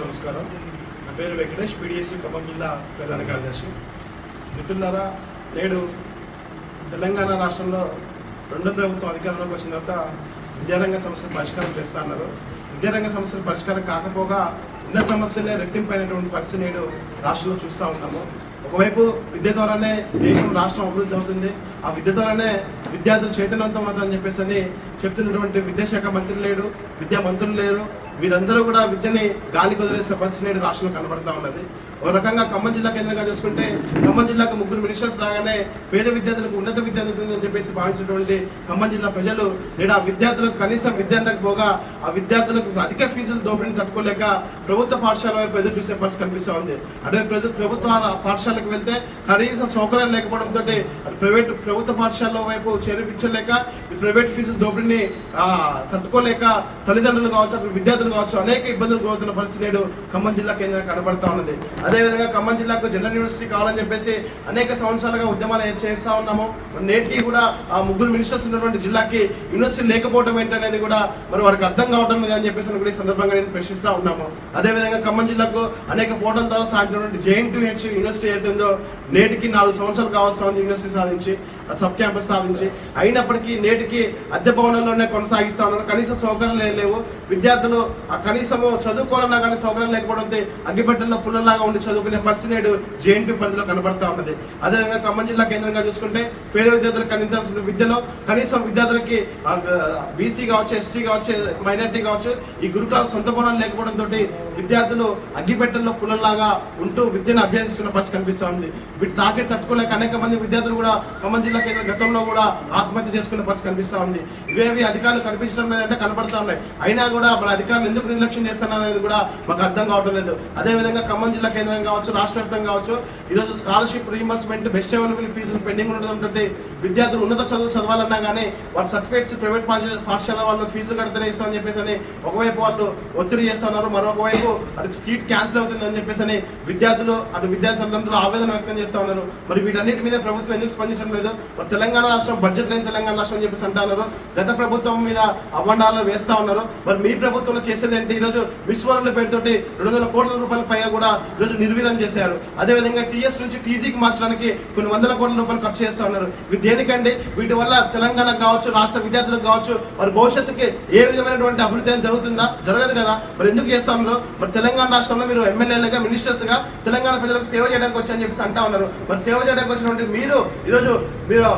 నమస్కారం. నా పేరు వెంకటేష్ పీడిఎస్సీ ఖమ్మం జిల్లా ప్రధాన కార్యదర్శి. మిత్రులారా నేడు తెలంగాణ రాష్ట్రంలో రెండో ప్రభుత్వం అధికారంలోకి వచ్చిన తర్వాత విద్యారంగ సమస్యలు పరిష్కారం చేస్తున్నారు. విద్యారంగ సమస్యలు పరిష్కారం కాకపోగా ఉన్న సమస్యలే రెట్టింపైనటువంటి పరిస్థితి నేడు రాష్ట్రంలో చూస్తూ ఉన్నాము. ఒకవైపు విద్య ద్వారానే దేశం రాష్ట్రం అభివృద్ధి అవుతుంది. ఆ విద్య ద్వారానే విద్యార్థులు చైతన్యవంతం అవుతారని చెప్పేసి అని చెప్తున్నటువంటి విద్యాశాఖ మంత్రి లేడు విద్యా మంత్రులు లేరు. వీరందరూ కూడా విద్యని గాలి కుదిరేసిన పరిస్థితి నేడు రాష్ట్రంలో కనబడతా ఉన్నది. ఒక రకంగా ఖమ్మం జిల్లా కేంద్రంగా చూసుకుంటే ఖమ్మం జిల్లాకు ముగ్గురు మినిస్టర్స్ రాగానే పేద విద్యార్థులకు ఉన్నత విద్య అని చెప్పేసి భావించినటువంటి ఖమ్మం జిల్లా ప్రజలు నేడు ఆ విద్యార్థులకు కనీసం విద్య అందకపోగా ఆ విద్యార్థులకు అధిక ఫీజులు దోపిడీని తట్టుకోలేక ప్రభుత్వ పాఠశాల వైపు ఎదురు చూసే పరిస్థితి కనిపిస్తూ ఉంది. అదే ప్రభుత్వ పాఠశాలకు వెళ్తే కనీసం సౌకర్యం లేకపోవడంతో అటు ప్రైవేట్ ప్రభుత్వ పాఠశాల వైపు చేర్పించలేక ఈ ప్రైవేట్ ఫీజుల దోపిడీని తట్టుకోలేక తల్లిదండ్రులు కావచ్చు అక్కడ విద్యార్థులు కావచ్చు అనేక ఇబ్బందులు గురవుతున్న పరిస్థితి నేడు ఖమ్మం జిల్లా కేంద్రంగా కనబడతా ఉన్నది. అదేవిధంగా ఖమ్మం జిల్లాకు జనరల్ యూనివర్సిటీ కావాలని చెప్పేసి అనేక సంవత్సరాలుగా ఉద్యమాలు చేస్తూ ఉన్నాము. నేటికి కూడా ఆ ముగ్గురు మినిస్టర్స్ ఉన్నటువంటి జిల్లాకి యూనివర్సిటీ లేకపోవడం ఏంటనేది కూడా మరి వారికి అర్థం కావడం లేదు అని చెప్పేసి కూడా ఈ సందర్భంగా నేను ప్రశ్నిస్తూ ఉన్నాము. అదేవిధంగా ఖమ్మం జిల్లాకు అనేక పోటల ద్వారా సాధించినటువంటి జైన్ టూ హెచ్ యూనివర్సిటీ అయితే నేటికి నాలుగు సంవత్సరాలు కావాల్సిన ఉంది యూనివర్సిటీ సాధించి సబ్ క్యాంపస్ సాధించి అయినప్పటికీ నేటికి అద్దె భవనంలోనే కొనసాగిస్తా ఉన్నారు కనీస సౌకర్యాలు లేవు. విద్యార్థులు ఆ కనీసము చదువుకోవాలన్నా కానీ సౌకర్యం లేకపోవడంతో అగ్గిపెట్టెల్లో పుల్లలాగా ఉండి చదువుకునే పరిస్థితి నేడు జేఎన్టీ పరిధిలో కనబడతా ఉన్నది. అదేవిధంగా ఖమ్మం జిల్లా కేంద్రంగా చూసుకుంటే పేద విద్యార్థులకు అందించాల్సిన విద్యలో కనీసం విద్యార్థులకి బీసీ కావచ్చు ఎస్టీ కావచ్చు మైనార్టీ కావచ్చు ఈ గురుకులాల సొంత భవనం లేకపోవడంతో విద్యార్థులు అగ్గిపెట్టెల్లో పుల్లలాగా ఉంటూ విద్యను అభ్యసిస్తున్న పరిస్థితి కనిపిస్తూ ఉంది. వీటి తాకిడి తట్టుకోలేక అనేక మంది విద్యార్థులు కూడా ఖమ్మం జిల్లా కేంద్ర గతంలో కూడా ఆత్మహత్య చేసుకునే పరిస్థితి కనిపిస్తూ ఉంది. ఇవేవి అధికారులు కనిపించడం లేదంటే కనబడతా ఉన్నాయి. అయినా కూడా మన అధికారులు ఎందుకు నిర్లక్ష్యం చేస్తున్నారు అనేది కూడా మాకు అర్థం కావడం లేదు. అదేవిధంగా ఖమ్మం జిల్లా కేంద్రం కావచ్చు రాష్ట్ర వ్యాప్తంగా కావచ్చు ఈరోజు స్కాలర్షిప్ రీఎంబర్స్మెంట్ బెస్ట్ అవైలబుల్ ఫీజులు పెండింగ్ ఉండడం విద్యార్థులు ఉన్నత చదువు చదవాలన్నా కానీ వాళ్ళ సర్టిఫికేట్స్ ప్రైవేట్ పాఠశాల వాళ్ళు ఫీజులు కడితేనే ఇస్తామని చెప్పేసి అని ఒకవైపు వాళ్ళు ఒత్తిడి చేస్తున్నారు మరొకవైపు అటు సీట్ క్యాన్సిల్ అవుతుంది అని చెప్పేసి అని విద్యార్థులు అటు విద్యార్థి తల్లిదండ్రులు ఆవేదన వ్యక్తం చేస్తా ఉన్నారు. మరి వీటన్నిటి మీద ప్రభుత్వం ఎందుకు స్పందించడం లేదు? మరి తెలంగాణ రాష్ట్రం బడ్జెట్ లేని తెలంగాణ రాష్ట్రం అని చెప్పేసి అంటున్నారు గత ప్రభుత్వం మీద అవ్వండాలు వేస్తా ఉన్నారు. మరి మీ ప్రభుత్వంలో చేసేది ఏంటి? ఈరోజు విశ్వవరుల పేరుతోటి రెండు వందల కోట్ల రూపాయల పైగా కూడా ఈరోజు నిర్వీర్యం చేశారు. అదేవిధంగా టీఎస్ నుంచి టీజీకి మార్చడానికి కొన్ని వందల కోట్ల రూపాయలు ఖర్చు చేస్తా ఉన్నారు. ఇది దేనికండి వీటి వల్ల తెలంగాణకు కావచ్చు రాష్ట్ర విద్యార్థులకు కావచ్చు మరి భవిష్యత్తుకి ఏ విధమైనటువంటి అభివృద్ధి అని జరుగుతుందా? జరగదు కదా. మరి ఎందుకు చేస్తాను మరి తెలంగాణ రాష్ట్రంలో మీరు ఎమ్మెల్యేలుగా మినిస్టర్స్గా తెలంగాణ ప్రజలకు సేవ చేయడానికి వచ్చని చెప్పేసి అంటా ఉన్నారు. మరి సేవ చేయడానికి వచ్చినటువంటి మీరు ఈరోజు మీరు